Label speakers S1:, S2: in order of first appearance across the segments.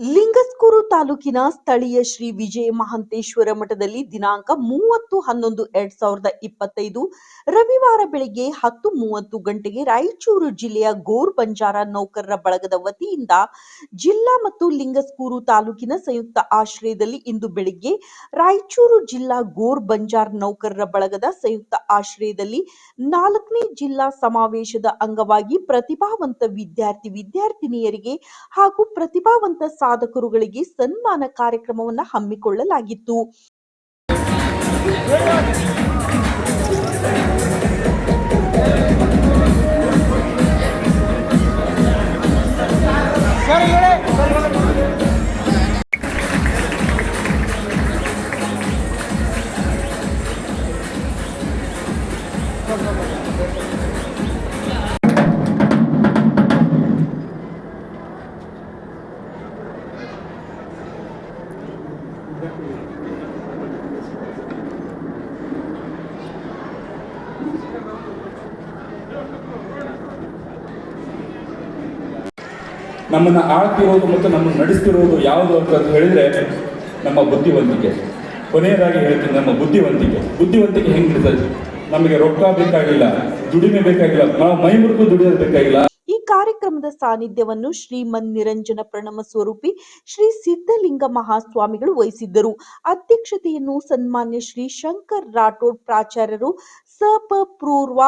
S1: ಲಿಂಗಸ್ಕೂರು ತಾಲೂಕಿನ ಸ್ಥಳೀಯ ಶ್ರೀ ವಿಜಯ ಮಹಾಂತೇಶ್ವರ ಮಠದಲ್ಲಿ ದಿನಾಂಕ ಮೂವತ್ತು ಹನ್ನೊಂದು ಎರಡ್ ಸಾವಿರದ ಇಪ್ಪತ್ತೈದು ರವಿವಾರ ಬೆಳಿಗ್ಗೆ ಹತ್ತು ಮೂವತ್ತು ಗಂಟೆಗೆ ರಾಯಚೂರು ಜಿಲ್ಲೆಯ ಗೋರ್ ಬಂಜಾರ ನೌಕರರ ಬಳಗದ ವತಿಯಿಂದ ಜಿಲ್ಲಾ ಮತ್ತು ಲಿಂಗಸ್ಕೂರು ತಾಲೂಕಿನ ಸಂಯುಕ್ತ ಆಶ್ರಯದಲ್ಲಿ ಇಂದು ಬೆಳಿಗ್ಗೆ ರಾಯಚೂರು ಜಿಲ್ಲಾ ಗೋರ್ ಬಂಜಾರ್ ನೌಕರರ ಬಳಗದ ಸಂಯುಕ್ತ ಆಶ್ರಯದಲ್ಲಿ ನಾಲ್ಕನೇ ಜಿಲ್ಲಾ ಸಮಾವೇಶದ ಅಂಗವಾಗಿ ಪ್ರತಿಭಾವಂತ ವಿದ್ಯಾರ್ಥಿ ವಿದ್ಯಾರ್ಥಿನಿಯರಿಗೆ ಹಾಗೂ ಪ್ರತಿಭಾವಂತ ಸಾಧಕರುಗಳಿಗೆ ಸನ್ಮಾನ ಕಾರ್ಯಕ್ರಮವನ್ನು ಹಮ್ಮಿಕೊಳ್ಳಲಾಗಿತ್ತು.
S2: ನಮ್ಮನ್ನು ಆಳ್ತಿರೋದು ಮತ್ತು ನಮ್ಮನ್ನು ನಡೆಸ್ತಿರೋದು ಯಾವುದು ಅಂತ ಹೇಳಿದ್ರೆ ನಮ್ಮ ಬುದ್ಧಿವಂತಿಕೆ. ಕೊನೆಯದಾಗಿ ಹೇಳ್ತೀನಿ ನಮ್ಮ ಬುದ್ಧಿವಂತಿಕೆ. ಬುದ್ಧಿವಂತಿಕೆ ಹೆಂಗಿರ್ತದೆ ನಮಗೆ ರೊಕ್ಕ ಬೇಕಾಗಿಲ್ಲ, ದುಡಿಮೆ ಬೇಕಾಗಿಲ್ಲ, ನಾವು ಮೈ ಮುರಿದು ದುಡಿಯೋದು ಬೇಕಾಗಿಲ್ಲ.
S1: ಈ ಕಾರ್ಯಕ್ರಮದ ಸಾನ್ನಿಧ್ಯವನ್ನು ಶ್ರೀಮನ್ ನಿರಂಜನ ಪ್ರಣಮ ಸ್ವರೂಪಿ ಶ್ರೀ ಸಿದ್ಧಲಿಂಗ ಮಹಾಸ್ವಾಮಿಗಳು ವಹಿಸಿದ್ದರು. ಅಧ್ಯಕ್ಷತೆಯನ್ನು ಸನ್ಮಾನ್ಯ ಶ್ರೀ ಶಂಕರ್ ರಾಠೋಡ್ ಪ್ರಾಚಾರ್ಯರು ಸಪ ಪೂರ್ವ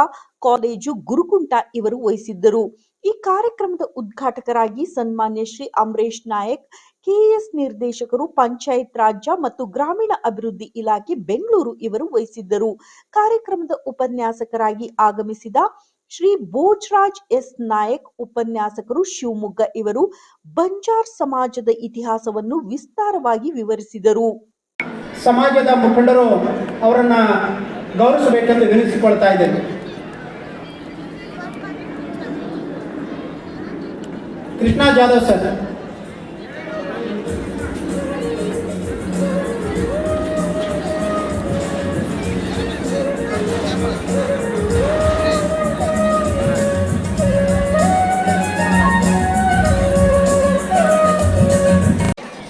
S1: ಕಾಲೇಜು ಗುರುಕುಂಟ ಇವರು ವಹಿಸಿದ್ದರು. ಈ ಕಾರ್ಯಕ್ರಮದ ಉದ್ಘಾಟಕರಾಗಿ ಸನ್ಮಾನ್ಯ ಶ್ರೀ ಅಮರೇಶ್ ನಾಯಕ್, ಕೆಎಸ್ ನಿರ್ದೇಶಕರು, ಪಂಚಾಯತ್ ರಾಜ್ಯ ಮತ್ತು ಗ್ರಾಮೀಣ ಅಭಿವೃದ್ಧಿ ಇಲಾಖೆ ಬೆಂಗಳೂರು ಇವರು ವಹಿಸಿದ್ದರು. ಕಾರ್ಯಕ್ರಮದ ಉಪನ್ಯಾಸಕರಾಗಿ ಆಗಮಿಸಿದ ಶ್ರೀ ಬೋಜ್ರಾಜ್ ಎಸ್. ನಾಯಕ್, ಉಪನ್ಯಾಸಕರು ಶಿವಮೊಗ್ಗ ಇವರು ಬಂಜಾರ್ ಸಮಾಜದ ಇತಿಹಾಸವನ್ನು ವಿಸ್ತಾರವಾಗಿ ವಿವರಿಸಿದರು.
S3: ಸಮಾಜದ ಮುಖಂಡರು ಅವರನ್ನ ಗೌರವಿಸಬೇಕೆಂದು ವಿನಿಸಿಕೊಳ್ತಾ ಇದ್ದೇನೆ. ಕೃಷ್ಣ ಜಾಧವ್ ಸರ್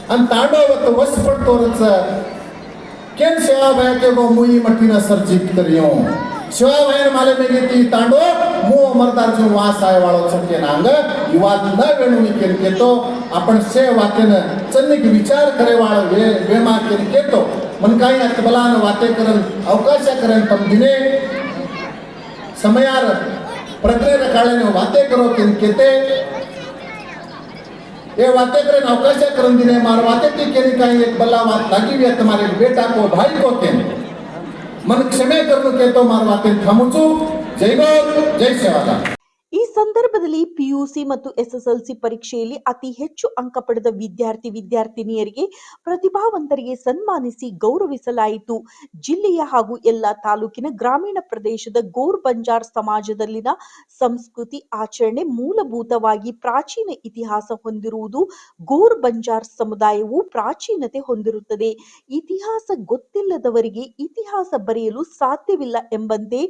S4: आणि तांडव वस पडतोरच केन सेवा भया गो मुई मठीना सर्जित करियो सेवा भयर माले मेगे ती तांडो मु से विचार वे मन वाते करन अवकाश करन तम दिने समयार प्रक्रिये वाते करो ये वाते अवकाश करून दिने मार वाते एक बल्ला वात तुम्हारे बेटा को भाई के मन क्षमे करून केतो मार वाते थामुचू జై గోల్ జై
S1: సేవాదాన్ ಸಂದರ್ಭದಲ್ಲಿ ಪಿಯುಸಿ ಮತ್ತು ಎಸ್ಎಸ್ಎಲ್ಸಿ ಪರೀಕ್ಷೆಯಲ್ಲಿ ಅತಿ ಹೆಚ್ಚು ಅಂಕ ಪಡೆದ ವಿದ್ಯಾರ್ಥಿ ವಿದ್ಯಾರ್ಥಿನಿಯರಿಗೆ ಪ್ರತಿಭಾವಂತರಿಗೆ ಸನ್ಮಾನಿಸಿ ಗೌರವಿಸಲಾಯಿತು. ಜಿಲ್ಲೆಯ ಹಾಗೂ ಎಲ್ಲ ತಾಲೂಕಿನ ಗ್ರಾಮೀಣ ಪ್ರದೇಶದ ಗೋರ್ ಬಂಜಾರ್ ಸಮಾಜದಲ್ಲಿನ ಸಂಸ್ಕೃತಿ ಆಚರಣೆ ಮೂಲಭೂತವಾಗಿ ಪ್ರಾಚೀನ ಇತಿಹಾಸ ಹೊಂದಿರುವುದು ಗೋರ್ ಬಂಜಾರ್ ಸಮುದಾಯವು ಪ್ರಾಚೀನತೆ ಹೊಂದಿರುತ್ತದೆ. ಇತಿಹಾಸ ಗೊತ್ತಿಲ್ಲದವರಿಗೆ ಇತಿಹಾಸ ಬರೆಯಲು ಸಾಧ್ಯವಿಲ್ಲ ಎಂಬಂತೆ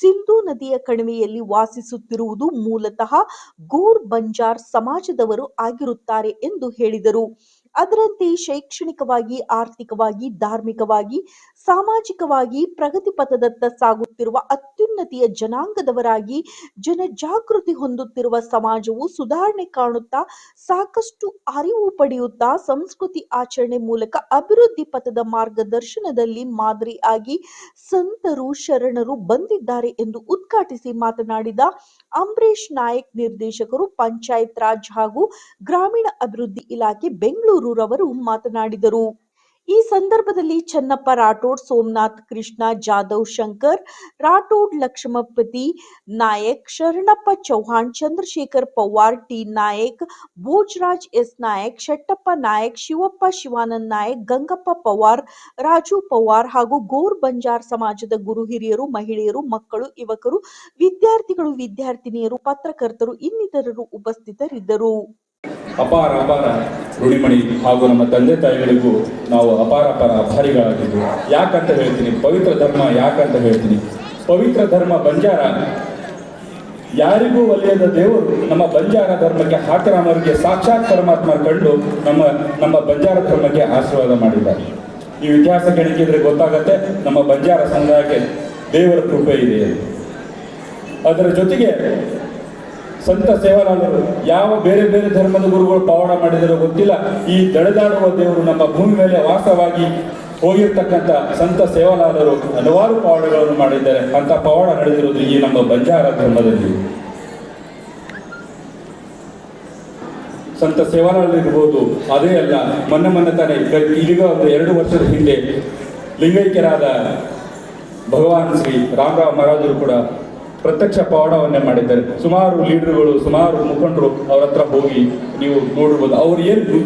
S1: ಸಿಂಧೂ ನದಿಯ ಕಣಿವೆಯಲ್ಲಿ ವಾಸಿಸುತ್ತಿರುವುದು ಮೂಲತಃ ಗೂರ್ ಬಂಜಾರ್ ಸಮಾಜದವರು ಆಗಿರುತ್ತಾರೆ ಎಂದು ಹೇಳಿದರು. ಅದರಂತೆ ಶೈಕ್ಷಣಿಕವಾಗಿ ಆರ್ಥಿಕವಾಗಿ ಧಾರ್ಮಿಕವಾಗಿ ಸಾಮಾಜಿಕವಾಗಿ ಪ್ರಗತಿ ಪಥದತ್ತ ಸಾಗುತ್ತಿರುವ ಅತ್ಯುನ್ನತಿಯ ಜನಾಂಗದವರಾಗಿ ಜನಜಾಗೃತಿ ಹೊಂದುತ್ತಿರುವ ಸಮಾಜವು ಸುಧಾರಣೆ ಕಾಣುತ್ತಾ, ಸಾಕಷ್ಟು ಅರಿವು ಪಡೆಯುತ್ತಾ, ಸಂಸ್ಕೃತಿ ಆಚರಣೆ ಮೂಲಕ ಅಭಿವೃದ್ಧಿ ಪಥದ ಮಾರ್ಗದರ್ಶನದಲ್ಲಿ ಮಾದರಿಯಾಗಿ ಸಂತರು, ಶರಣರು ಬಂದಿದ್ದಾರೆ ಎಂದು ಉದ್ಘಾಟಿಸಿ ಮಾತನಾಡಿದ ಅಂಬರೀಶ್ ನಾಯಕ್, ನಿರ್ದೇಶಕರು, ಪಂಚಾಯತ್ ರಾಜ್ ಹಾಗೂ ಗ್ರಾಮೀಣ ಅಭಿವೃದ್ಧಿ ಇಲಾಖೆ ಬೆಂಗಳೂರು ರವರು ಮಾತನಾಡಿದರು. ಈ ಸಂದರ್ಭದಲ್ಲಿ ಚನ್ನಪ್ಪ ರಾಠೋಡ್, ಸೋಮನಾಥ್ ಕೃಷ್ಣ, ಜಾಧವ್ ಶಂಕರ್, ರಾಠೋಡ್, ಲಕ್ಷ್ಮಪತಿ ನಾಯಕ್, ಶರಣಪ್ಪ ಚೌಹಾಣ್, ಚಂದ್ರಶೇಖರ್ ಪವಾರ್, ಟಿ ನಾಯಕ್, ಭೋಜರಾಜ್ ಎಸ್ ನಾಯಕ್, ಶೆಟ್ಟಪ್ಪ ನಾಯಕ್, ಶಿವಪ್ಪ ಶಿವಾನಂದ್ ನಾಯಕ್, ಗಂಗಪ್ಪ ಪವಾರ್, ರಾಜು ಪವಾರ್ ಹಾಗೂ ಗೋರ್ ಬಂಜಾರ್ ಸಮಾಜದ ಗುರು ಹಿರಿಯರು, ಮಹಿಳೆಯರು, ಮಕ್ಕಳು, ಯುವಕರು, ವಿದ್ಯಾರ್ಥಿಗಳು, ವಿದ್ಯಾರ್ಥಿನಿಯರು, ಪತ್ರಕರ್ತರು ಇನ್ನಿತರರು ಉಪಸ್ಥಿತರಿದ್ದರು.
S2: ಅಪಾರ ಅಪಾರ ಋಣಿಮಣಿ ಹಾಗೂ ನಮ್ಮ ತಂದೆ ತಾಯಿಗಳಿಗೂ ನಾವು ಅಪಾರ ಅಪಾರ ಅಭಾರಿಗಳಾಗಿದ್ದು ಯಾಕಂತ ಹೇಳ್ತೀನಿ, ಪವಿತ್ರ ಧರ್ಮ ಯಾಕಂತ ಹೇಳ್ತೀನಿ. ಪವಿತ್ರ ಧರ್ಮ ಬಂಜಾರ. ಯಾರಿಗೂ ಒಲಿಯದ ದೇವರು ನಮ್ಮ ಬಂಜಾರ ಧರ್ಮಕ್ಕೆ ಹಾಕರಾಮರಿಗೆ ಸಾಕ್ಷಾತ್ ಪರಮಾತ್ಮ ಕಂಡು ನಮ್ಮ ನಮ್ಮ ಬಂಜಾರ ಧರ್ಮಕ್ಕೆ ಆಶೀರ್ವಾದ ಮಾಡಿದ್ದಾರೆ. ಈ ಇತಿಹಾಸ ಕೆಣಕಿದ್ರೆ ಗೊತ್ತಾಗತ್ತೆ, ನಮ್ಮ ಬಂಜಾರ ಸಮುದಾಯಕ್ಕೆ ದೇವರ ಕೃಪೆ ಇದೆ ಅದರ ಜೊತೆಗೆ ಸಂತ ಸೇವಾಲಾಲರು, ಯಾವ ಬೇರೆ ಬೇರೆ ಧರ್ಮದ ಗುರುಗಳು ಪವಾಡ ಮಾಡಿದರೋ ಗೊತ್ತಿಲ್ಲ, ಈ ದಳೆದಾಡುವ ದೇವರು ನಮ್ಮ ಭೂಮಿ ಮೇಲೆ ವಾಸವಾಗಿ ಹೋಗಿರ್ತಕ್ಕಂಥ ಸಂತ ಸೇವಾಲಾಲರು ಹಲವಾರು ಪವಾಡಗಳನ್ನು ಮಾಡಿದ್ದಾರೆ. ಅಂತ ಪವಾಡ ನಡೆದಿರುವುದು ಈ ನಮ್ಮ ಬಂಜಾರ ಧರ್ಮದಲ್ಲಿ. ಸಂತ ಸೇವಾಲಾಲ್ ಇರ್ಬೋದು, ಅದೇ ಅಲ್ಲ, ಮೊನ್ನೆ ಮೊನ್ನೆ ತಾನೇ ಈಗ ಒಂದು ಎರಡು ವರ್ಷದ ಹಿಂದೆ ಲಿಂಗೈಕ್ಯರಾದ ಭಗವಾನ್ ಶ್ರೀ ರಾಮರಾವ್ ಮಹಾರಾಜರು ಕೂಡ ಪ್ರತ್ಯಕ್ಷ ಪವಾಡವನ್ನೇ ಮಾಡಿದ್ದಾರೆ. ಸುಮಾರು ಲೀಡರ್ಗಳು, ಸುಮಾರು ಮುಖಂಡರು ಅವ್ರ ಹತ್ರ ಹೋಗಿ ನೀವು ನೋಡಿರ್ಬೋದು ಅವ್ರು ಏನು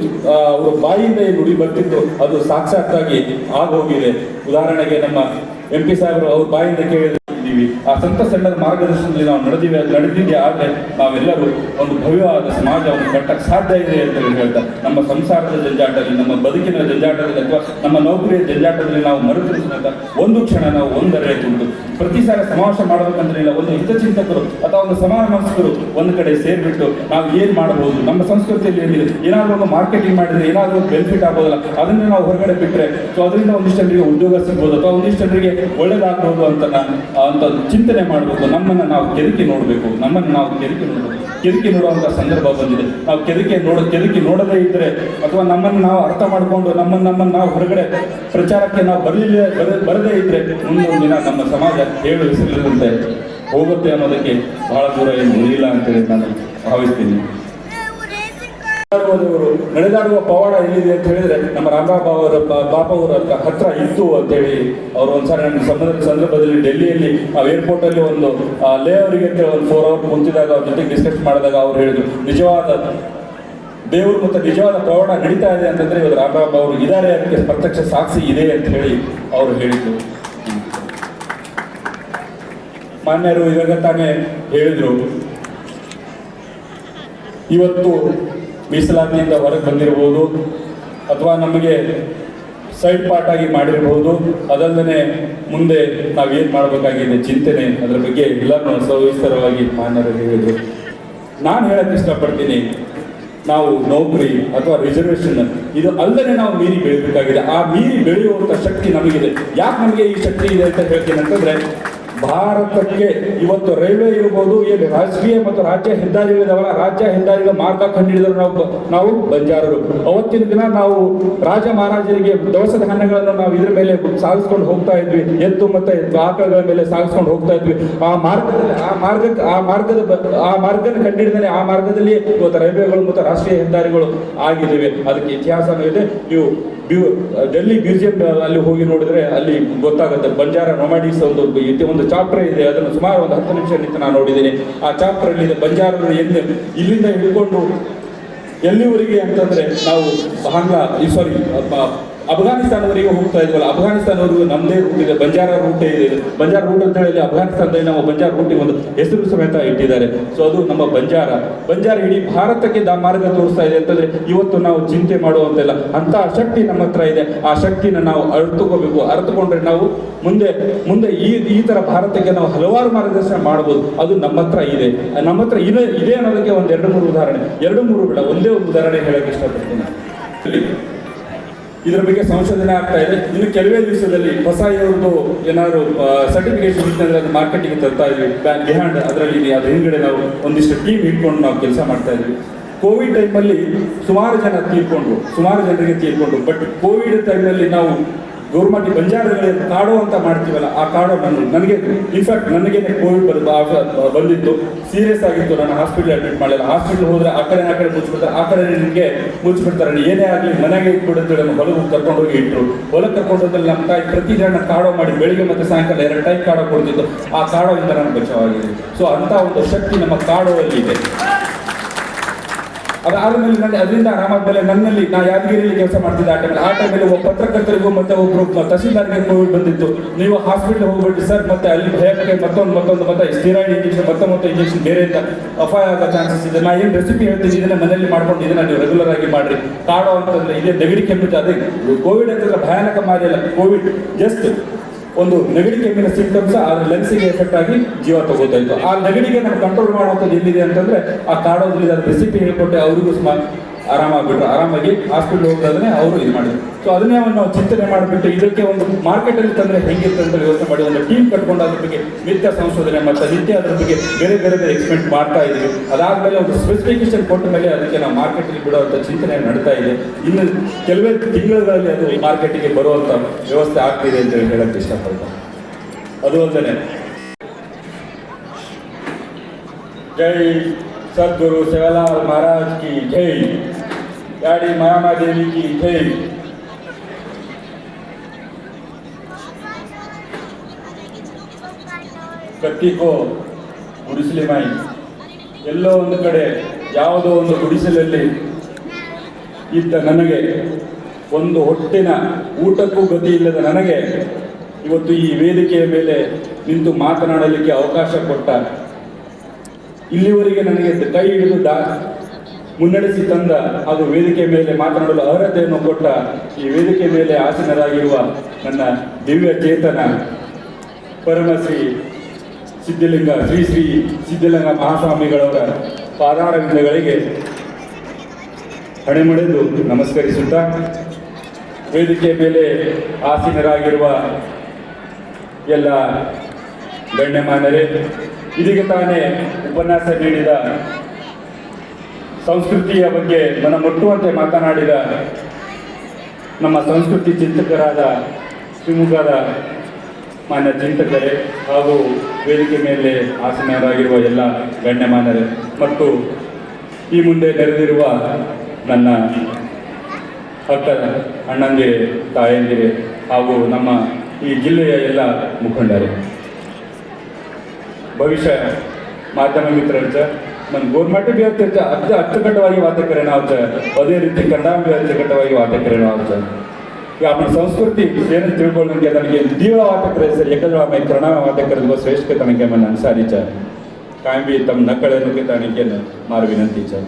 S2: ಅವ್ರ ಬಾಯಿಂದ ಏನು ನುಡಿ ಬರ್ತಿತ್ತು, ಅದು ಸಾಕ್ಷಾತ್ತಾಗಿ ಆಗೋಗಿದೆ. ಉದಾಹರಣೆಗೆ ನಮ್ಮ ಎಂ ಪಿ ಸಾಹೇಬರು ಅವ್ರ ಬಾಯಿಂದ ಆ ಸಂತ ಸಣ್ಣದ ಮಾರ್ಗದರ್ಶನದಲ್ಲಿ ನಾವು ನಡೆದಿವೆ ನಡೆದಿದೆ ಆದರೆ ನಾವೆಲ್ಲರೂ ಒಂದು ಭವ್ಯವಾದ ಸಮಾಜವನ್ನು ಕಟ್ಟಕ್ಕೆ ಸಾಧ್ಯ ಇದೆ ಅಂತ ಹೇಳ್ತಾ ನಮ್ಮ ಸಂಸಾರದ ಜಂಜಾಟದಲ್ಲಿ, ನಮ್ಮ ಬದುಕಿನ ಜಂಜಾಟದಲ್ಲಿ ಅಥವಾ ನಮ್ಮ ನೌಕರಿಯ ಜಂಜಾಟದಲ್ಲಿ ನಾವು ಮರುಕರಿಸಿದಾಗ ಒಂದು ಕ್ಷಣ ನಾವು ಒಂದರೇ ಕುಂತು ಪ್ರತಿ ಸಾರಿ ಸಮಾವೇಶ ಮಾಡಬೇಕಂದ್ರೆ ಇಲ್ಲ, ಒಂದು ಹಿತಚಿಂತಕರು ಅಥವಾ ಒಂದು ಸಮಾನ ಮನಸ್ಕರು ಒಂದು ಕಡೆ ಸೇರಿಬಿಟ್ಟು ನಾವು ಏನು ಮಾಡಬಹುದು? ನಮ್ಮ ಸಂಸ್ಕೃತಿಯಲ್ಲಿ ಏನಿದೆ? ಏನಾದರೂ ಒಂದು ಮಾರ್ಕೆಟಿಂಗ್ ಮಾಡಿದರೆ ಏನಾದರೂ ಬೆನಿಫಿಟ್ ಆಗೋದಲ್ಲ ಅದನ್ನೇ ನಾವು ಹೊರಗಡೆ ಬಿಟ್ಟರೆ ಸೊ, ಅದರಿಂದ ಒಂದಿಷ್ಟು ಜನರಿಗೆ ಉದ್ಯೋಗ ಸಿಗ್ಬೋದು ಅಥವಾ ಒಂದಿಷ್ಟು ಜನರಿಗೆ ಒಳ್ಳೇದಾಗ್ಬೋದು ಅಂತ ನಾನು ಅಂತ ಚಿಂತನೆ ಮಾಡಬೇಕು. ನಮ್ಮನ್ನು ನಾವು ಕೆದಕಿ ನೋಡಬೇಕು. ನಮ್ಮನ್ನು ನಾವು ಕೆದಕಿ ನೋಡಬೇಕು ಕೆದಕಿ ನೋಡುವಂಥ ಸಂದರ್ಭ ಬಂದಿದೆ. ನಾವು ಕೆದಕಿ ನೋಡ, ಕೆದಕಿ ನೋಡದೇ ಇದ್ದರೆ ಅಥವಾ ನಮ್ಮನ್ನು ನಾವು ಅರ್ಥ ಮಾಡಿಕೊಂಡು ನಮ್ಮನ್ನು ನಮ್ಮನ್ನು ನಾವು ಹೊರಗಡೆ ಪ್ರಚಾರಕ್ಕೆ ನಾವು ಬರಲಿಲ್ಲ, ಬರ, ಬರದೇ ಇದ್ದರೆ ಮುಂದೊಂದು ದಿನ ನಮ್ಮ ಸಮಾಜ ಹೇಳು ಹೆಸರಿಲ್ಲದಂತೆ ಹೋಗುತ್ತೆ ಅನ್ನೋದಕ್ಕೆ ಬಹಳ ದೂರ ಏನು ಉಳಿಯಿಲ್ಲ ಅಂತೇಳಿ ನಾನು ಭಾವಿಸ್ತೀನಿ. ನಡೆದಾಡುವ ಪವಾಡ ಎಲ್ಲಿದೆ ಅಂತ ಹೇಳಿದ್ರೆ ನಮ್ಮ ರಾಮರಾವ್ ಅವರ ಬಾಪ ಅವರ ಹತ್ರ- ಇತ್ತು ಅಂತೇಳಿ ಅವರು ಒಂದ್ಸಾರಿ ನನ್ನ ಸಂದರ್ಭ ಸಂದರ್ಭದಲ್ಲಿ ಡೆಲ್ಲಿಯಲ್ಲಿ ಆ ಏರ್ಪೋರ್ಟ್ ಅಲ್ಲಿ ಒಂದು ಲೇ ಅವರಿಗೆ ಅಂತ ಒಂದು ಫೋರ್ ಅವರ್ ಕುಂತಿದಾಗ ಅವ್ರ ಜೊತೆ ಡಿಸ್ಕಸ್ ಮಾಡಿದಾಗ ಅವ್ರು ಹೇಳಿದ್ರು, ನಿಜವಾದ ದೇವರು ಮತ್ತು ನಿಜವಾದ ಪವಾಡ ನಡೀತಾ ಇದೆ ಅಂತಂದ್ರೆ ಇವತ್ತು ರಾಮರಾವ್ ಅವರು ಇದಾರೆ ಅದಕ್ಕೆ ಪ್ರತ್ಯಕ್ಷ ಸಾಕ್ಷಿ ಇದೆ ಅಂತ ಹೇಳಿ ಅವರು ಹೇಳಿದ್ರು. ಮಾನ್ಯರು ಇವಾಗ ತಾನೇ ಹೇಳಿದ್ರು. ಇವತ್ತು ಮೀಸಲಾತಿಯಿಂದ ಹೊರಗೆ ಬಂದಿರಬಹುದು ಅಥವಾ ನಮಗೆ ಸೈಡ್ ಪಾರ್ಟ್ ಆಗಿ ಮಾಡಿರಬಹುದು. ಅದಲ್ಲದೆ ಮುಂದೆ ನಾವೇನು ಮಾಡಬೇಕಾಗಿದೆ ಚಿಂತನೆ ಅದರ ಬಗ್ಗೆ ಎಲ್ಲರೂ ಸವಿಸ್ತರವಾಗಿ ಮಾನ್ಯರು ಹೇಳಿದರು. ನಾನು ಹೇಳಕ್ಕೆ ಇಷ್ಟಪಡ್ತೀನಿ, ನಾವು ನೌಕರಿ ಅಥವಾ ರಿಸರ್ವೇಷನ್ ಇದು ಅಲ್ಲದೆ ನಾವು ಮೀರಿ ಬೆಳಿಬೇಕಾಗಿದೆ. ಆ ಮೀರಿ ಬೆಳೆಯುವಂಥ ಶಕ್ತಿ ನಮಗಿದೆ. ಯಾಕೆ ನಮಗೆ ಈ ಶಕ್ತಿ ಇದೆ ಅಂತ ಹೇಳ್ತೀನಿ ಅಂತಂದ್ರೆ ಭಾರತಕ್ಕೆ ಇವತ್ತು ರೈಲ್ವೆ ಇರ್ಬೋದು ಏನು ರಾಷ್ಟ್ರೀಯ ಮತ್ತು ರಾಜ್ಯ ಹೆದ್ದಾರಿಗಳಿದಾವಲ್ಲ ರಾಜ್ಯ ಹೆದ್ದಾರಿಗಳ ಮಾರ್ಗ ಕಂಡುಹಿಡಿದ್ರು ನಾವು ನಾವು ಬಂಜಾರರು. ಅವತ್ತಿನ ದಿನ ನಾವು ರಾಜ ಮಹಾರಾಜರಿಗೆ ದವಸ ಧಾನ್ಯಗಳನ್ನು ನಾವು ಇದ್ರ ಮೇಲೆ ಸಾಗಿಸ್ಕೊಂಡು ಹೋಗ್ತಾ ಇದ್ವಿ. ಎತ್ತು ಮತ್ತೆ ಆಕಳಗಳ ಮೇಲೆ ಸಾಗಿಸ್ಕೊಂಡು ಹೋಗ್ತಾ ಇದ್ವಿ. ಆ ಮಾರ್ಗದಲ್ಲಿ ಆ ಮಾರ್ಗಕ್ಕೆ, ಆ ಮಾರ್ಗದ ಆ ಮಾರ್ಗನ ಕಂಡಿಡಿದರೆ ಆ ಮಾರ್ಗದಲ್ಲಿ ಇವತ್ತು ರೈಲ್ವೆಗಳು ಮತ್ತು ರಾಷ್ಟ್ರೀಯ ಹೆದ್ದಾರಿಗಳು ಆಗಿದ್ದಾವೆ ಅದಕ್ಕೆ ಇತಿಹಾಸ ಇದೆ. ನೀವು ಡೆಲ್ಲಿ ಮ್ಯೂಸಿಯಂ ಅಲ್ಲಿ ಹೋಗಿ ನೋಡಿದ್ರೆ ಅಲ್ಲಿ ಗೊತ್ತಾಗುತ್ತೆ. ಬಂಜಾರ ನೊಮಾಡಿಸ್ ಒಂದು ಒಂದು ಚಾಪ್ಟರ್ ಇದೆ, ಅದನ್ನು ಸುಮಾರು ಒಂದು ಹತ್ತು ನಿಮಿಷ ನಿಂತು ನಾನು ನೋಡಿದ್ದೀನಿ. ಆ ಚಾಪ್ಟರ್ ಅಲ್ಲಿ ಬಂಜಾರರು ಎಲ್ಲಿ, ಇಲ್ಲಿಂದ ಹಿಡ್ಕೊಂಡು ಎಲ್ಲಿವರೆಗೆ ಅಂತಂದ್ರೆ ನಾವು ಬಾಂಗ್ಲಾ ಸಾರಿ ಅಫ್ಘಾನಿಸ್ತಾನವರೆಗೆ ಹೋಗ್ತಾ ಇದ್ವಲ್ಲ ಅಫ್ಘಾನಿಸ್ತಾನವರೆಗೂ ನಮ್ಮದೇ ರೂಟ್ ಇದೆ, ಬಂಜಾರ ರೂಟ್ ಇದೆ. ಬಂಜಾರ ರೂಟ್ ಅಂತ ಹೇಳಿ ಅಫ್ಘಾನಿಸ್ತಾನದಲ್ಲಿ ನಾವು ಬಂಜಾರ ರೂಟಿಗೆ ಒಂದು ಹೆಸರು ಸಮೇತ ಇಟ್ಟಿದ್ದಾರೆ. ಸೊ ಅದು ನಮ್ಮ ಬಂಜಾರ. ಬಂಜಾರ ಇಡೀ ಭಾರತಕ್ಕೆ ದಾ ಮಾರ್ಗ ತೋರಿಸ್ತಾ ಇದೆ ಅಂತಂದ್ರೆ ಇವತ್ತು ನಾವು ಚಿಂತೆ ಮಾಡುವಂತಿಲ್ಲ ಅಂತ ಶಕ್ತಿ ನಮ್ಮ ಹತ್ರ ಇದೆ. ಆ ಶಕ್ತಿನ ನಾವು ಅರ್ತುಕೋಬೇಕು. ಅರ್ಥಕೊಂಡ್ರೆ ನಾವು ಮುಂದೆ ಮುಂದೆ ಈ ಈ ತರ ಭಾರತಕ್ಕೆ ನಾವು ಹಲವಾರು ಮಾರ್ಗದರ್ಶನ ಮಾಡಬಹುದು ಅದು ನಮ್ಮ ಹತ್ರ ಇದೆ. ನಮ್ಮ ಹತ್ರ ಇದೆ ಇದೆ ಅನ್ನೋದಕ್ಕೆ ಒಂದು ಎರಡು ಮೂರು ಉದಾಹರಣೆ. ಎರಡು ಮೂರು ಬೇಡ ಒಂದೇ ಒಂದು ಉದಾಹರಣೆ ಹೇಳಕ್ಕೆ ಇಷ್ಟಪಡ್ತೀನಿ. ಇದರ ಬಗ್ಗೆ ಸಂಶೋಧನೆ ಆಗ್ತಾ ಇದೆ. ಇನ್ನು ಕೆಲವೇ ದಿವಸದಲ್ಲಿ ಹೊಸ ಇರೋದು ಏನಾದ್ರು ಸರ್ಟಿಫಿಕೇಶನ್ ಇತ್ತಂದ್ರೆ ಅದು ಮಾರ್ಕೆಟಿಗೆ ತರ್ತಾ ಇದ್ವಿ. ಬಿಹ್ಯಾಂಡ್ ಅದರಲ್ಲಿ ಅದ್ರ ಹಿಂದ್ಗಡೆ ನಾವು ಒಂದಿಷ್ಟು ಟೀಮ್ ಇಟ್ಕೊಂಡು ನಾವು ಕೆಲಸ ಮಾಡ್ತಾ ಇದ್ವಿ. ಕೋವಿಡ್ ಟೈಮಲ್ಲಿ ಸುಮಾರು ಜನ ತೀರ್ಕೊಂಡ್ರು. ಸುಮಾರು ಜನರಿಗೆ ತೀರ್ಕೊಂಡ್ರು. ಬಟ್ ಕೋವಿಡ್ ಟೈಮಲ್ಲಿ ನಾವು ಗೌರ್ಮೆಂಟ್ ಬಂಜಾರದಲ್ಲಿ ಕಾಡು ಅಂತ ಮಾಡ್ತೀವಲ್ಲ, ಆ ಕಾಡು ನಾನು ನನಗೆ ಇನ್ಫ್ಯಾಕ್ಟ್ ನನಗೆ ಕೋವಿಡ್ ಬಂದಿತ್ತು. ಸೀರಿಯಸ್ ಆಗಿತ್ತು, ನಾನು ಹಾಸ್ಪಿಟಲ್ ಅಡ್ಮಿಟ್ ಮಾಡಿಲ್ಲ ಹಾಸ್ಪಿಟಲ್ ಹೋದ್ರೆ ಆ ಕಡೆ ಆ ಕಡೆ ಮುಚ್ಚಿಬಿಡ್ತಾರೆ. ಆ ಕಡೆ ನಿಮಗೆ ಮುಚ್ಚಿಬಿಡ್ತಾರೆ. ಏನೇ ಆಗಲಿ, ಮನೆಗೆ ಇಟ್ಬಿಡುತ್ತೆ ಹೊಲಕ್ಕೆ ಕರ್ಕೊಂಡು ಹೋಗಿ ಇಟ್ಟರು ಹೊಲಕ್ಕೆ ಕರ್ಕೊಂಡು ಹೋದಲ್ಲಿ ನಮ್ಮ ತಾಯಿ ಪ್ರತಿ ಜನ ಕಾಡೋ ಮಾಡಿ, ಬೆಳಿಗ್ಗೆ ಮತ್ತು ಸಾಯಂಕಾಲ ಎರಡು ಟೈಮ್ ಕಾಡೋ ಕೊಡ್ತಿತ್ತು ಆ ಕಾಡೋದಿಂದ ನಾನು ಬಚಾವಾಗಿದೆ ಸೊ ಅಂತ ಒಂದು ಶಕ್ತಿ ನಮ್ಮ ಕಾಡೋದಲ್ಲಿ ಇದೆ. ಅದಾದ್ಮೇಲೆ ನನ್ನ ಅದರಿಂದ ಆರಾಮಾದ್ಮೇಲೆ ನನ್ನಲ್ಲಿ ನಾ ಯಾದಗಿರಿಯಲ್ಲಿ ಕೆಲಸ ಮಾಡ್ತಿದ್ದೆ ಆ ಟೈಮಲ್ಲಿ ಆ ಟೈಮಲ್ಲಿ ಒಬ್ಬ ಪತ್ರಕರ್ತರಿಗೂ ಮತ್ತೆ ಒಬ್ರು ತಹಸೀಲ್ದಾರ್ಗೆ ಕೋವಿಡ್ ಬಂದಿತ್ತು. ನೀವು ಹಾಸ್ಪಿಟ್ಲ್ ಹೋಗ್ಬಿಟ್ಟು ಸರ್, ಮತ್ತೆ ಅಲ್ಲಿ ಭಯಕ್ಕೆ ಮತ್ತೊಂದು ಮತ್ತೊಂದು ಮತ್ತೆ ಸ್ಟಿರಾಯ್ಡ್ ಇಂಜೆಕ್ಷನ್ ಮತ್ತೆ ಮತ್ತೆ ಇಂಜೆಕ್ಷನ್ ಅಂತ ಅಪಾಯ ಆಗೋ ಚಾನ್ಸಸ್ ಇದೆ. ನಾ ಏನು ರೆಸಿಪಿ ಹೇಳ್ತೀನಿ, ಇದನ್ನ ಮನೆಯಲ್ಲಿ ಮಾಡ್ಕೊಂಡು ಇದನ್ನ ನೀವು ರೆಗ್ಯುಲರ್ ಆಗಿ ಮಾಡ್ರಿ. ಕಾಡೋ ಅಂತಂದ್ರೆ ಇದೇ ನೆಗಡಿ ಕೆಮ್ಮಿದ್ದು ಅದೇ ಕೋವಿಡ್ ಅಂತಂದ್ರೆ ಭಯಾನಕ ಮಾರಿಯಲ್ಲ. ಕೋವಿಡ್ ಜಸ್ಟ್ ಒಂದು ನೆಗಡಿ ಕೆಮ್ಮಿನ ಸಿಂಟಮ್ಸ್ ಆ ಲೆನ್ಸಿಗೆ ಎಫೆಕ್ಟ್ ಆಗಿ ಜೀವ ತಗೋತಾ ಇತ್ತು. ಆ ನೆಗಡಿಗೆ ನಾವು ಕಂಟ್ರೋಲ್ ಮಾಡುವಂಥದ್ದು ಎಲ್ಲಿದೆ ಅಂತಂದ್ರೆ ಆ ಕಾಡೋದ್ರಿಂದ ರೆಸಿಪಿ ಹೇಳ್ಕೊಟ್ಟೆ, ಅವರಿಗೂ ಆರಾಮಾಗ್ಬಿಟ್ರು. ಆರಾಮಾಗಿ ಹಾಸ್ಪಿಟ್ಲ್ ಹೋಗ್ತಾದ್ರೆ ಅವರು ಇದು ಮಾಡಿದ್ರು. ಸೊ ಅದನ್ನೇ ನಾವು ಚಿಂತನೆ ಮಾಡಿಬಿಟ್ಟು ಇದಕ್ಕೆ ಒಂದು ಮಾರ್ಕೆಟಲ್ಲಿ ತಂದ್ರೆ ಹೆಂಗಿರುತ್ತೆ ಅಂತ ವ್ಯವಸ್ಥೆ ಮಾಡಿ ಒಂದು ಟೀಮ್ ಕಟ್ಕೊಂಡು ಅದ್ರ ಬಗ್ಗೆ ನಿತ್ಯ ಸಂಶೋಧನೆ ಮತ್ತು ನಿತ್ಯ ಅದ್ರ ಬಗ್ಗೆ ಬೇರೆ ಬೇರೆ ಬೇರೆ ಎಕ್ಸ್ಪೆಕ್ಟ್ ಮಾಡ್ತಾ ಅದಾದ್ಮೇಲೆ ಒಂದು ಸ್ಪೆಸಿಫಿಕೇಶನ್ ಕೊಟ್ಟ ಮೇಲೆ ಅದಕ್ಕೆ ನಾವು ಮಾರ್ಕೆಟಲ್ಲಿ ಬಿಡುವಂಥ ಚಿಂತನೆ ನಡೀತಾ ಇದೆ. ಇನ್ನು ಕೆಲವೇ ತಿಂಗಳುಗಳಲ್ಲಿ ಅದು ಮಾರ್ಕೆಟಿಗೆ ಬರುವಂಥ ವ್ಯವಸ್ಥೆ ಆಗ್ತಿದೆ ಅಂತ ಹೇಳಿ ಹೇಳಕ್ಕೆ ಇಷ್ಟಪಡ್ತಾರೆ ಅದು ಅಲ್ಲದೆ ಜೈ ಸದ್ಗುರು ಸೇವಾಲಾಲ್ ಮಹಾರಾಜ್ ಕಿ ಜೈ. ಗಾಡಿ ಮಾಯಾಮಾದೇವಿ ಕಿ ಜೈ ಕತ್ತಿಕೋ, ಗುಡಿಸಲಿ ಮಾಯಿ. ಎಲ್ಲೋ ಒಂದು ಕಡೆ, ಯಾವುದೋ ಒಂದು ಗುಡಿಸಲಲ್ಲಿ ಇದ್ದ ನನಗೆ ಒಂದು ಹೊಟ್ಟಿನ ಊಟಕ್ಕೂ ಗತಿ ಇಲ್ಲದ ನನಗೆ ಇವತ್ತು ಈ ವೇದಿಕೆಯ ಮೇಲೆ ನಿಂತು ಮಾತನಾಡಲಿಕ್ಕೆ ಅವಕಾಶ ಕೊಟ್ಟ. ಇಲ್ಲಿವರೆಗೆ ನನಗೆ ಕೈ ಹಿಡಿದು ದಾ ಮುನ್ನಡೆಸಿ ತಂದ ಹಾಗೂ ವೇದಿಕೆ ಮೇಲೆ ಮಾತನಾಡಲು ಅರ್ಹತೆಯನ್ನು ಕೊಟ್ಟ ಈ ವೇದಿಕೆ ಮೇಲೆ ಆಸೀನರಾಗಿರುವ ನನ್ನ ದಿವ್ಯ ಚೇತನ ಪರಮಶ್ರೀ ಸಿದ್ಧಲಿಂಗ, ಶ್ರೀ ಶ್ರೀ ಸಿದ್ಧಲಿಂಗ ಮಹಾಸ್ವಾಮಿಗಳವರ ಪಾದಾರವಿಂದಗಳಿಗೆ ಮಡೆದು ನಮಸ್ಕರಿಸುತ್ತಾ ವೇದಿಕೆ ಮೇಲೆ ಆಸೀನರಾಗಿರುವ ಎಲ್ಲ ಗಣ್ಯಮಾನ್ಯರೇ, ಇದೀಗ ತಾನೇ ಉಪನ್ಯಾಸ ನೀಡಿದ ಸಂಸ್ಕೃತಿಯ ಬಗ್ಗೆ ಮನ ಮುಟ್ಟುವಂತೆ ಮಾತನಾಡಿದ ನಮ್ಮ ಸಂಸ್ಕೃತಿ ಚಿಂತಕರಾದ ಶಿವಮೊಗ್ಗದ ಮಾನ್ಯ ಚಿಂತಕರೇ ಹಾಗೂ ವೇದಿಕೆ ಮೇಲೆ ಆಸನರಾಗಿರುವ ಎಲ್ಲ ಗಣ್ಯಮಾನ್ಯರೇ ಮತ್ತು ಈ ಮುಂದೆ ನೆರೆದಿರುವ ನನ್ನ ಅಕ್ಕ ಅಣ್ಣಂದಿರೆ, ತಾಯಂದಿರೆ ಹಾಗೂ ನಮ್ಮ ಈ ಜಿಲ್ಲೆಯ ಎಲ್ಲ ಮುಖಂಡರೇ. ಭವಿಷ್ಯ ಮಾಧ್ಯಮ ಮಿತ್ರರಂಚ ನಮ್ಮ ಗೋರ್ಮೆಂಟ್ ಬಿ ಅತ್ಯಂತ ಅತ್ಯ ಅಚ್ಚುಕಟ್ಟವಾಗಿ ಆಗುತ್ತೆ ಅದೇ ರೀತಿ ಕನ್ನಡ ಬಿ ಅಚ್ಚುಕಟ್ಟವಾಗಿ ವಾತಕರಣ ಆಗುತ್ತೆ ಈಗ ನಮ್ಮ ಸಂಸ್ಕೃತಿ ಏನು ತಿಳ್ಕೊಳ್ಳೋದಕ್ಕೆ ನನಗೆ ದೀವ ವಾತಕರೇ ಸರ್, ಯಾಕಂದ್ರೆ ಆಮೇಲೆ ಪ್ರಣಾಮ ವಾತಕರಿರುವ ಶ್ರೇಷ್ಠ ತನಗೆ ಮನ ಅನ್ಸಾರಿ ಚ. ಕಾಯಂಬಿ ತಮ್ಮ ನಕ್ಕಳನ್ನು ತನಿಖೆ ಮಾರು ವಿನಂತಿ ಚ.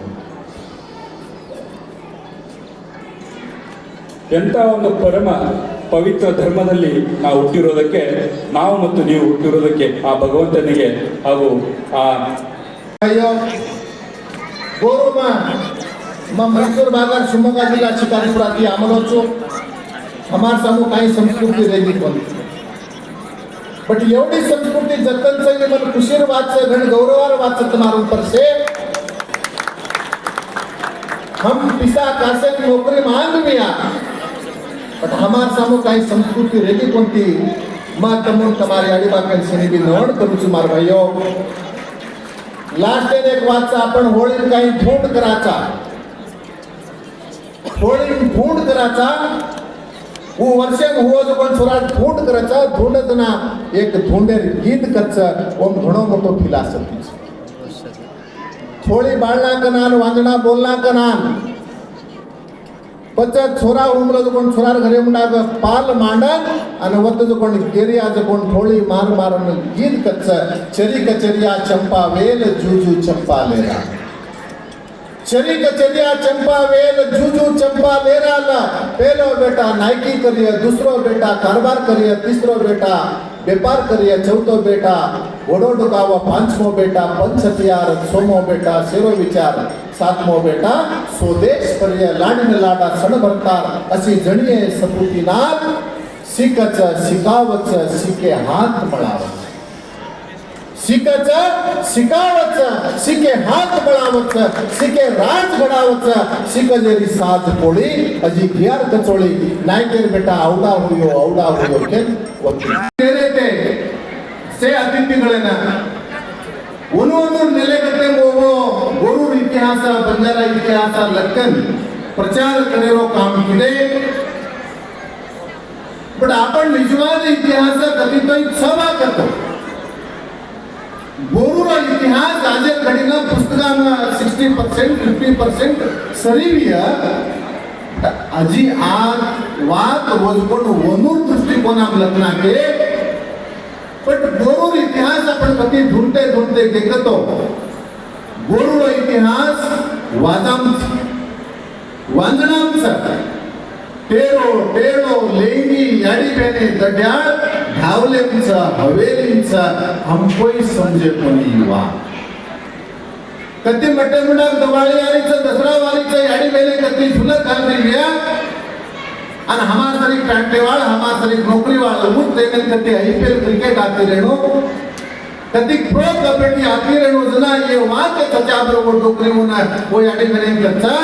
S2: ಎಂಥ ಒಂದು ಪರಮ ಪವಿತ್ರ ಧರ್ಮದಲ್ಲಿ ನಾವು ಹುಟ್ಟಿರೋದಕ್ಕೆ, ನಾವು ಮತ್ತು ನೀವು ಹುಟ್ಟಿರೋದಕ್ಕೆ ಆ ಭಗವಂತನಿಗೆ ಹಾಗೂ ಆ
S4: अय्यो गोरुमा मग म्हैसूर भागात शिवमोगा जिल्हा शिकारीपुराती आम्हाला हमार समूह काही संस्कृती रेली पण बट एवढी संस्कृती जतन सगळी मन खुशीर वाच घण गौरवार वाचत मारून परसे हम पिसा कासे नोकरी मांग मिया बट हमार समूह काही संस्कृती रेली कोणती मग तमून તમારી અડીબાકલ શની બી નોંધ કરું છું लास्ट डेन एक वाचा आपण होळीन काही फूट कराचा. होळीन फूट कराचा हू वर्षेक हुओ जो पण सुरात फूट कराचा धुंडतना एक धुंडेर गीत कच्च ओम घणो मोठो फिला असत थोडी बाळला कनान वांगणा बोलला कनान. पच छोरा उमरो जो कोण छोरार घरे मुंडाग पाल मांडन आणि वत जो कोण गेरिया जो कोण थोडी मार मारन गीत कच्च चरी कचरिया चंपा वेल जूजू चंपा लेरा चरी कचरिया चंपा वेल जूजू चंपा लेरा ला पहलो बेटा नायकी करिए दूसरो बेटा कारबार करिए तीसरो बेटा વેપાર કરીએ ચૌદો બેટા ઘોડો ટુકાવો પાંચમો બેટા પંચ હથિયાર સોમો બેટા શેરો વિચાર સાતમો બેટા સ્વદેશ કરીએ લાડીને લાડા સણભરતાર અસી જણીએ સપૂતિનાર શીખ છે શીખાવત છે શીખે હાથ મળાવે છે શીખે છે શીખાવત છે શીખે હાથ બળાવત છે શીખે રાત બળાવત છે શીખે જેરી સાથ કોળી હજી ઘેર કચોળી નાયકેર બેટા આવડા હોયો આવડા હોયો કેમ વકીલ ಸೇ ಅತಿಥಿಗಳನ್ನ ಒಂದೊಂದು ನೆಲೆಗಟ್ಟೆ ಹೋಗೋ ಗೊರೂರ್ ಇತಿಹಾಸ ಬಂಜಾರ ಇತಿಹಾಸ ಲಕ್ಕನ್ ಪ್ರಚಾರ ಕರೆಯೋ ಕಾಮ್ ಇದೆ ಬಟ್ आपण ನಿಜವಾದ ಇತಿಹಾಸ ಕಥಿತ ಸಭಾ करतो बोरूरा इतिहास आजे घडीनं पुस्तकांना सिक्स्टी पर्सेंट फिफ्टी पर्सेंट सरीविय अजी आज वाद वजकोण वनूर दृष्टिकोन लग्नाके पण ಗೋರೂರ್ इतिहास आपण कधी ढूंढते ढूंढते देखतो. गोरूर इतिहास वाजामचा वांजणामचा टेरो टेरो लेंगी याडीबेने दड्याळ धावलेंचा हवेलींचा अंपोई संजय कोणी वा. कधी मटण मुडाक दवाळी वारीचा दसरा वारीचा याडीबेने कधी झुलत घालणे या? आणि हमार तरी कांटेवाळ हमार तरी नोकरी वाळ लमूट देणे कधी आई क्रिकेट आती रेणू कधी प्रो कबड्डी आती रेणू जना ये वाच त्याच्या बरोबर नोकरी होणार वो या ठिकाणी कच्चा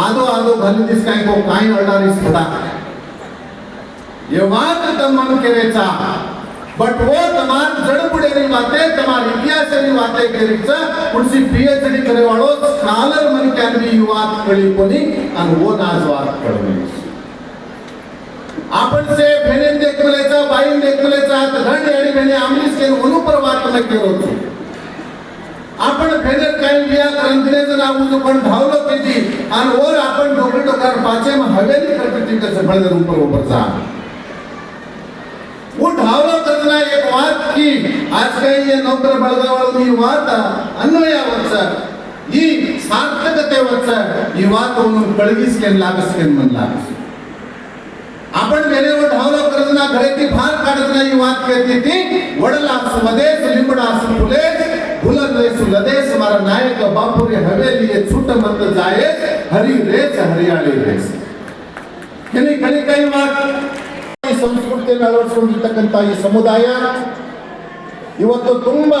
S4: आदो आदो घालून दिस काय को काय ऑर्डर इस खडा ये वाच तमन केरेचा बट वो तमार जडपुडेरी वाते तमार इतिहासरी वाते केरीच पुढची पीएचडी करे वाळो स्कॉलर मन कॅन बी यू वात कळी कोणी आणि वो नाज वात कळली आपण से भेने देखलेचा बाईन देखलेचा घड आणि भेने आम्हीच केलं म्हणून परमात्मा केलं होतो. आपण भेने काही बिया ग्रंथनेचं नाव होतो पण धावलो किती? आणि वर आपण डोके डोकर पाचे म हवेली करते ती कसं बळदर उपर ऊपर जा. वो ढावलो करना एक बात की आज काही या नोकर बळगावाळू ही वात अन्वयावरचा ही सार्थकतेवरचा ही वात म्हणून कळगीस केन लागस केन म्हणला. आपण वेळेवर ढावलो करजना घरेती फार काढत नाही वात करते ती वडला स्वदेश लिंबडा फुले फुलन रे सुलदेश मारा नायक बापुरे हवेली ये छूट मंद जाये हरी रेच हरियाळी रेच ಕೆನಿ ಕಲಿ ಕೈ ಮಾತು ಈ ಸಂಸ್ಕೃತಿಯನ್ನು ಅಳವಡಿಸಿಕೊಂಡಿರ್ತಕ್ಕಂಥ ಈ ಸಮುದಾಯ ಇವತ್ತು ತುಂಬಾ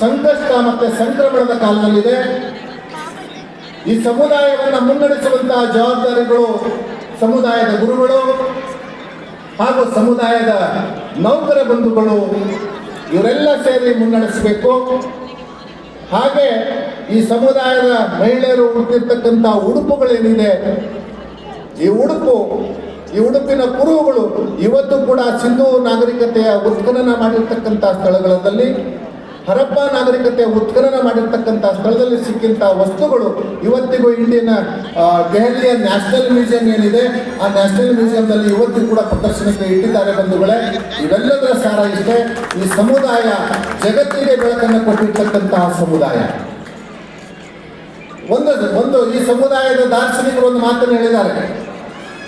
S4: ಸಂಕಷ್ಟ ಮತ್ತೆ ಸಂಕ್ರಮಣದ ಕಾಲದಲ್ಲಿದೆ ಈ ಸಮುದಾಯವನ್ನು ಮುನ್ನಡೆಸುವಂತಹ ಜವಾಬ್ದಾರಿಗಳು ಸಮುದಾಯದ ಗುರುಗಳು ಹಾಗೂ ಸಮುದಾಯದ ನೌಕರ ಬಂಧುಗಳು ಇವರೆಲ್ಲ ಸೇರಿ ಮುನ್ನಡೆಸಬೇಕು. ಹಾಗೆ ಈ ಸಮುದಾಯದ ಮಹಿಳೆಯರು ಉಡುತ್ತಿರ್ತಕ್ಕಂಥ ಉಡುಪುಗಳೇನಿದೆ, ಈ ಉಡುಪು, ಈ ಉಡುಪಿನ ಕುರುಹುಗಳು ಇವತ್ತು ಕೂಡ ಸಿಂಧೂ ನಾಗರಿಕತೆಯ ಉತ್ಖನನ ಮಾಡಿರ್ತಕ್ಕಂಥ ಸ್ಥಳಗಳಲ್ಲಿ ಹರಪ್ಪ ನಾಗರಿಕತೆ ಉತ್ಖನನ ಮಾಡಿರ್ತಕ್ಕಂಥ ಸ್ಥಳದಲ್ಲಿ ಸಿಕ್ಕಿಂತ ವಸ್ತುಗಳು ಇವತ್ತಿಗೂ ಇಂಡಿಯನ್ ದೆಹಲಿಯ ನ್ಯಾಷನಲ್ ಮ್ಯೂಸಿಯಂ ಏನಿದೆ, ಆ ನ್ಯಾಷನಲ್ ಮ್ಯೂಸಿಯಂನಲ್ಲಿ ಇವತ್ತಿಗೂ ಕೂಡ ಪ್ರದರ್ಶನಕ್ಕೆ ಇಟ್ಟಿದ್ದಾರೆ ಬಂಧುಗಳೇ. ಇವೆಲ್ಲದರ ಸಾರ ಇಷ್ಟೇ, ಈ ಸಮುದಾಯ ಜಗತ್ತಿಗೆ ಬೆಳಕನ್ನು ಕೊಟ್ಟಿರ್ತಕ್ಕಂತಹ ಸಮುದಾಯ. ಒಂದು ಒಂದು ಈ ಸಮುದಾಯದ ದಾರ್ಶನಿಕರು ಒಂದು ಮಾತನ್ನು ಹೇಳಿದ್ದಾರೆ.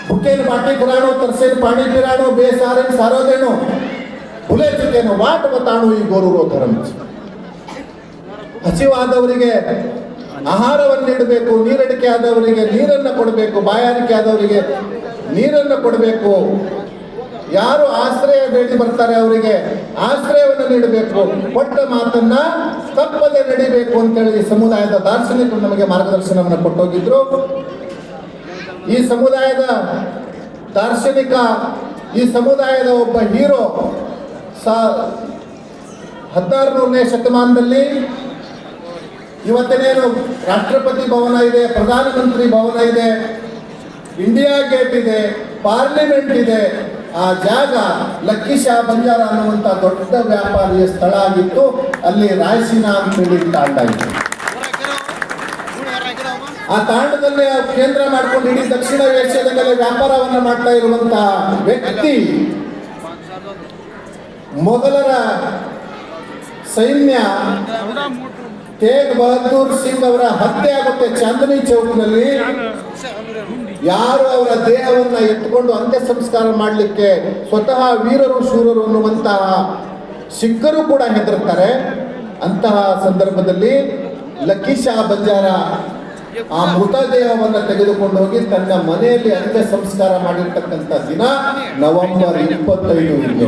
S4: ಬುಕ್ಕೇನು ಪಾಟಿ ಪುರಾಣೋ ತರ್ಸೇನು ಪಾಣಿ ಪಿರಾಣೋ ಬೇಸಾರೇನು ಸಾರೋದೇನು. ಬುಲೆ ಚುಕೇನು ವಾಟ್ ಬತಾಣು ಈ ಗೋರುರೋ ಧರ್ಮ ಹಸಿವಾದವರಿಗೆ ಆಹಾರವನ್ನು ನೀಡಬೇಕು, ನೀರಡಿಕೆ ಆದವರಿಗೆ ನೀರನ್ನು ಕೊಡಬೇಕು, ಬಾಯಾರಿಕೆ ಆದವರಿಗೆ ನೀರನ್ನು ಕೊಡಬೇಕು. ಯಾರು ಆಶ್ರಯ ಬೇಡಿ ಬರ್ತಾರೆ ಅವರಿಗೆ ಆಶ್ರಯವನ್ನು ನೀಡಬೇಕು. ಕೊಟ್ಟ ಮಾತನ್ನ ತಪ್ಪದೆ ನಡಿಬೇಕು ಅಂತೇಳಿ ಈ ಸಮುದಾಯದ ದಾರ್ಶನಿಕರು ನಮಗೆ ಮಾರ್ಗದರ್ಶನವನ್ನು ಕೊಟ್ಟೋಗಿದ್ರು. ಈ ಸಮುದಾಯದ ದಾರ್ಶನಿಕ, ಈ ಸಮುದಾಯದ ಒಬ್ಬ ಹೀರೋ ಸಾ ಹದಿನಾರುನೂರನೇ ಶತಮಾನದಲ್ಲಿ ಇವತ್ತೇನೇನು ರಾಷ್ಟ್ರಪತಿ ಭವನ ಇದೆ, ಪ್ರಧಾನಮಂತ್ರಿ ಭವನ ಇದೆ, ಇಂಡಿಯಾ ಗೇಟ್ ಇದೆ, ಪಾರ್ಲಿಮೆಂಟ್ ಇದೆ, ಆ ಜಾಗ ಲಕ್ಕಿ ಶಾ ಬಂಜಾರ ಅನ್ನುವಂಥ ದೊಡ್ಡ ವ್ಯಾಪಾರಿಯ ಸ್ಥಳ ಆಗಿತ್ತು. ಅಲ್ಲಿ ರಾಯಸೀನಾ ಅಂತೇಳಿ ತಾಂಡ ಇತ್ತು ಆ ತಾಂಡದಲ್ಲಿ ಕೇಂದ್ರ ಮಾಡ್ಕೊಂಡು ಇಡೀ ದಕ್ಷಿಣ ಏಷ್ಯಾದ ಮೇಲೆ ವ್ಯಾಪಾರವನ್ನು ಮಾಡ್ತಾ ಇರುವಂತಹ ವ್ಯಕ್ತಿ ಮೊಘಲರ ಸೈನ್ಯ ತೇಗ್ ಬಹದ್ದೂರ್ ಸಿಂಗ್ ಅವರ ಹತ್ಯೆ ಆಗುತ್ತೆ ಚಾಂದನಿ ಚೌಕ್ನಲ್ಲಿ. ಯಾರು ಅವರ ದೇಹವನ್ನು ಎತ್ಕೊಂಡು ಅಂತ್ಯ ಸಂಸ್ಕಾರ ಮಾಡಲಿಕ್ಕೆ ಸ್ವತಃ ವೀರರು, ಶೂರರು ಅನ್ನುವಂತಹ ಸಿಖ್ಖರು ಕೂಡ ಹೆದರ್ತಾರೆ. ಅಂತಹ ಸಂದರ್ಭದಲ್ಲಿ ಲಕ್ಕಿ ಶಾ ಬಂಜಾರ ಆ ಮೃತದೇಹವನ್ನು ತೆಗೆದುಕೊಂಡು ಹೋಗಿ ತನ್ನ ಮನೆಯಲ್ಲಿ ಅಂತ್ಯ ಸಂಸ್ಕಾರ ಮಾಡಿರ್ತಕ್ಕಂಥ ದಿನ ನವೆಂಬರ್ ಇಪ್ಪತ್ತೈದು.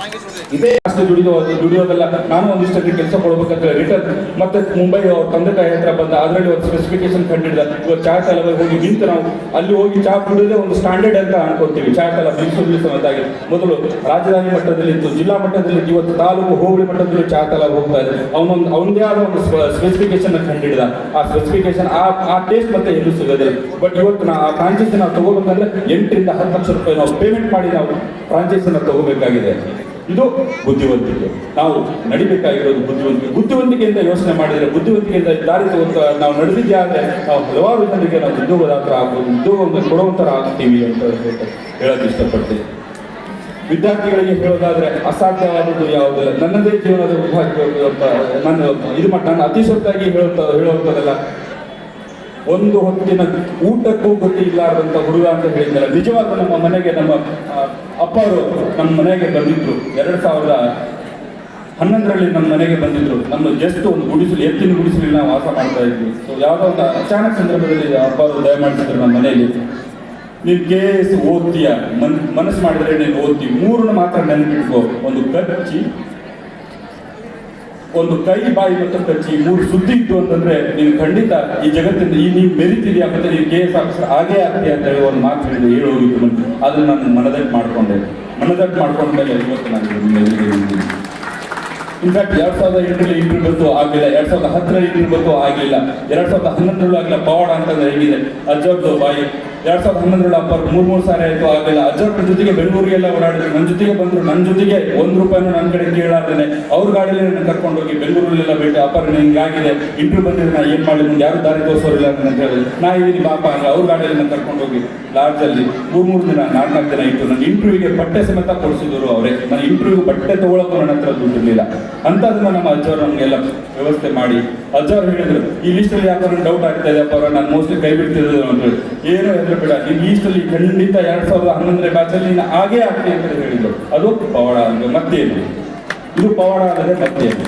S4: 당해주세요. ಇದೇ
S2: ಅಷ್ಟು ದುಡಿದು ದುಡಿಯೋದಲ್ಲ, ನಾನು ಒಂದಿಷ್ಟಕ್ಕೆ ಕೆಲಸ ಕೊಡ್ಬೇಕಂತ ರಿಟರ್ನ್ ಮತ್ತೆ ಮುಂಬೈ ಅವ್ರ ತಂದೆ ತಾಯಿ ಹತ್ರ ಬಂದ, ಅದರಲ್ಲಿ ಒಂದು ಸ್ಪೆಸಿಫಿಕೇಶನ್ ಕಂಡಿಡ್ದ ಇವಾಗ ಚಾ ಕಾಲದಲ್ಲಿ ಹೋಗಿ ನಿಂತು ನಾವು ಅಲ್ಲಿ ಹೋಗಿ ಚಾ ಕುಡಿದ್ರೆ ಒಂದು ಸ್ಟ್ಯಾಂಡರ್ಡ್ ಅಂತ ಅನ್ಕೊಳ್ತೀವಿ ಚಾ ಕಾಲ ಮೈಸೂರಲ್ಲಿ ಸಮಯದಾಗಿ ಮೊದಲು ರಾಜಧಾನಿ ಮಟ್ಟದಲ್ಲಿ ಇತ್ತು, ಜಿಲ್ಲಾ ಮಟ್ಟದಲ್ಲಿ ಇವತ್ತು ತಾಲೂಕು ಹೋಬಳಿ ಮಟ್ಟದಲ್ಲಿ ಚಾ ಕಾಲ ಹೋಗ್ತಾ ಇದೆ. ಅವನೊಂದು, ಅವನದೇ ಆದ ಒಂದು ಸ್ಪೆಸಿಫಿಕೇಶನ್ ಕಂಡಿಡ್ದ ಆ ಸ್ಪೆಸಿಫಿಕೇಶನ್ ಆ ಆ ಟೇಸ್ಟ್ ಮತ್ತೆ ಎಲ್ಲೂ ಸಿಗೋದಿಲ್ಲ ಬಟ್ ಇವತ್ತು ನಾ, ಆ ಫ್ರಾಂಚೈಸಿ ನಾವು ತಗೋಬೇಕಂದ್ರೆ ಎಂಟರಿಂದ ಹತ್ತು ಲಕ್ಷ ರೂಪಾಯಿ ನಾವು ಪೇಮೆಂಟ್ ಮಾಡಿ ನಾವು ಫ್ರಾಂಚೈಸಿನ ತಗೋಬೇಕಾಗಿದೆ. ಇದು ಬುದ್ಧಿವಂತಿಕೆ. ನಾವು ನಡಿಬೇಕಾಗಿರೋದು ಬುದ್ಧಿವಂತಿಕೆ. ಬುದ್ಧಿವಂತಿಕೆಯಿಂದ ಯೋಚನೆ ಮಾಡಿದರೆ, ಬುದ್ಧಿವಂತಿಕೆಯಿಂದ ದಾರಿ ತಗೊಂತ ನಾವು ನಡೆದಿದ್ದೇ ಆದರೆ ನಾವು ಹಲವಾರು ಜನರಿಗೆ ನಾವು ಉದ್ಯೋಗದಾತರ ಆಗ್ಬೋದು, ಉದ್ಯೋಗವನ್ನು ಕೊಡುವಂತರ ಆಗ್ತೀವಿ ಅಂತ ಹೇಳೋಕೆ ಇಷ್ಟಪಡ್ತೀನಿ. ವಿದ್ಯಾರ್ಥಿಗಳಿಗೆ ಹೇಳೋದಾದ್ರೆ, ಅಸಾಧ್ಯವಾದದ್ದು ಯಾವುದಿಲ್ಲ ನನ್ನದೇ ಜೀವನದ ನನ್ನ ನಾನು ಇದು ಮಾಡಿ ನಾನು ಅತಿಶಕ್ತಾಗಿ ಹೇಳುತ್ತ ಹೇಳುವಂಥದ್ದೆಲ್ಲ. ಒಂದು ಹೊತ್ತಿನ ಊಟಕ್ಕೂ ಗತಿ ಇಲ್ಲಾರ್ದಂಥ ಹುಡುಗ ಅಂತ ಹೇಳಿದ್ದಲ್ಲ ನಿಜವಾಗ್ಲೂ ನಮ್ಮ ಮನೆಗೆ ನಮ್ಮ ಅಪ್ಪರು ನಮ್ಮ ಮನೆಗೆ ಬಂದಿದ್ರು. ಎರಡು ಸಾವಿರದ ಹನ್ನೊಂದರಲ್ಲಿ ನಮ್ಮ ಮನೆಗೆ ಬಂದಿದ್ರು. ನಮ್ಮ ಜಸ್ಟ್ ಒಂದು ಗುಡಿಸಲು, ಎತ್ತಿನ ಗುಡಿಸಲು ನಾವು ವಾಸ ಮಾಡ್ತಾ ಇದ್ವಿ. ಸೊ ಯಾವುದೋ ಒಂದು ಅಚಾನಕ್ ಸಂದರ್ಭದಲ್ಲಿ ಅಪ್ಪರು ದಯಮಾಡಿಸಿದ್ರು ನಮ್ಮ ಮನೆಯಲ್ಲಿ. ನೀನು ಕೆ ಎಸ್ ಓದ್ತೀಯ? ಮನ್, ಮನಸ್ಸು ಮಾಡಿದ್ರೆ ನೀನು ಓದ್ತಿ. ಮೂರನ್ನು ಮಾತ್ರ ನೆನಪಿಟ್ಕೋ. ಒಂದು ಕಚ್ಚಿ ಒಂದು ಕೈ, ಬಾಯಿ ಮತ್ತು ಕಚ್ಚಿ ಮೂರು ಸುದ್ದಿ ಇತ್ತು ಅಂತಂದ್ರೆ ನೀನು ಖಂಡಿತ ಈ ಜಗತ್ತಿನ ಈ ನೀವು ಮೆರಿತಿದ್ಯಾ ಮತ್ತೆ ನೀವು ಕೆ ಎಸ್ ಆಫೀಸರ್ ಹಾಗೆ ಆಗ್ತೀಯ ಅಂತ ಹೇಳಿ ಒಂದು ಮಾತು ಹೇಳಿದೆ ಹೇಳಿ ಹೋಗಿತ್ತು. ಅದನ್ನ ನಾನು ಮನದಟ್ಟು ಮಾಡ್ಕೊಂಡೆ. ಮನದಟ್ಟು ಮಾಡ್ಕೊಂಡ್ಮೇಲೆ ಇವತ್ತು ನಾನು. ಇನ್ಫ್ಯಾಕ್ಟ್ ಎರಡ್ ಸಾವಿರದ ಎಂಟರಲ್ಲಿ ಇಂಟರ್ವ್ಯೂ ಬಂತು, ಆಗಲಿಲ್ಲ. ಎರಡ್ ಸಾವಿರದ ಹತ್ತರಲ್ಲಿ ಇಂಟರ್ವ್ಯೂ ಬಂತು ಆಗಿಲ್ಲ ಎರಡ್ ಸಾವಿರದ ಹನ್ನೊಂದರಲ್ಲೂ ಆಗಿಲ್ಲ ಪವಾಡ ಅಂತಂದ್ರೆ ಹೇಗಿದೆ? ಅಜ್ಜರ್ದು ಬಾಯಿ. ಎರಡ್ ಸಾವಿರದ ಹನ್ನೊಂದರಲ್ಲಿ ಅಪ್ಪರ್ ಮೂರು ಮೂರು ಸಾರಿ ಆಯ್ತು, ಆಗಲಿಲ್ಲ. ಅಜ್ಜರ್ ಜೊತೆಗೆ ಬೆಂಗಳೂರಿಗೆಲ್ಲ ಓಡಾಡಿದ್ರು ನನ್ನ ಜೊತೆಗೆ ಬಂದ್ರು. ನನ್ನ ಜೊತೆಗೆ ಒಂದು ರೂಪಾಯಿನೂ ನನ್ನ ಕಡೆ ಕೇಳಾದೇನೆ ಅವ್ರ ಗಾಡಿಯಲ್ಲಿ ನನ್ನ ಕರ್ಕೊಂಡೋಗಿ ಬೆಂಗಳೂರಲ್ಲೆಲ್ಲ ಭೇಟಿ. ಅಪ್ಪರ್ ಹಿಂಗಾಗಿದೆ. ಇಂಟ್ರೂ ಬಂದಿದ್ರೆ ನಾ ಏನ್ ಮಾಡಿದ್ರು ಯಾರು ದಾರಿ ತೋರಿಸೋರಿಲ್ಲ ಅಂತ ಹೇಳಿ ನಾ ಇದೀನಿ ಬಾಪ ಅಂದ್ರೆ ಅವ್ರ ಗಾಡಿಯಲ್ಲಿ ನನ್ನ ಕರ್ಕೊಂಡೋಗಿ ಲಾಡ್ಜಲ್ಲಿ ಮೂರು ಮೂರು ದಿನ ನಾಲ್ಕು ದಿನ ಇತ್ತು. ನನ್ನ ಇಂಟರ್ವ್ಯೂಗೆ ಬಟ್ಟೆ ಸಮೇತ ಕೊಡಿಸಿದ್ರು ಅವರೇ. ನನ್ನ ಇಂಟರ್ವ್ಯೂ ಬಟ್ಟೆ ತಗೊಳಕ್ಕೂ ನನ್ನ ಹತ್ರ ದುಡ್ಡಿರ್ಲಿಲ್ಲ. ಅಂಥದ್ದನ್ನು ನಮ್ಮ ಅಜ್ಜವ್ರು ನಮಗೆಲ್ಲ ವ್ಯವಸ್ಥೆ ಮಾಡಿ ಅಜ್ಜವ್ರು ಹೇಳಿದ್ರು, ಈ ಲೀಸ್ಟಲ್ಲಿ ಯಾಕಂದ್ರೆ ಡೌಟ್ ಆಗ್ತಾ ಇದೆ ಅಪ್ಪ ನಾನು ಮೋಸ್ಟ್ಲಿ ಕೈ ಬಿಡ್ತಿದ್ರು ಅಂತ ಹೇಳಿ. ಏನೋ ಹೆದ್ರು ಬೇಡ ಈ ಲೀಸ್ಟಲ್ಲಿ ಖಂಡಿತ ಎರಡು ಸಾವಿರದ ಹನ್ನೊಂದನೇ ಬ್ಯಾಚಲ್ಲಿ ನೀನು ಆಗೇ ಆಗ್ತೀನಿ ಅಂತ ಹೇಳಿದ್ರು. ಅದು ಪವಾಡ ಅಂದ್ರೆ ಮತ್ತೇನು? ಇದು ಪವಾಡ ಅಂದರೆ ಮತ್ತೇನು?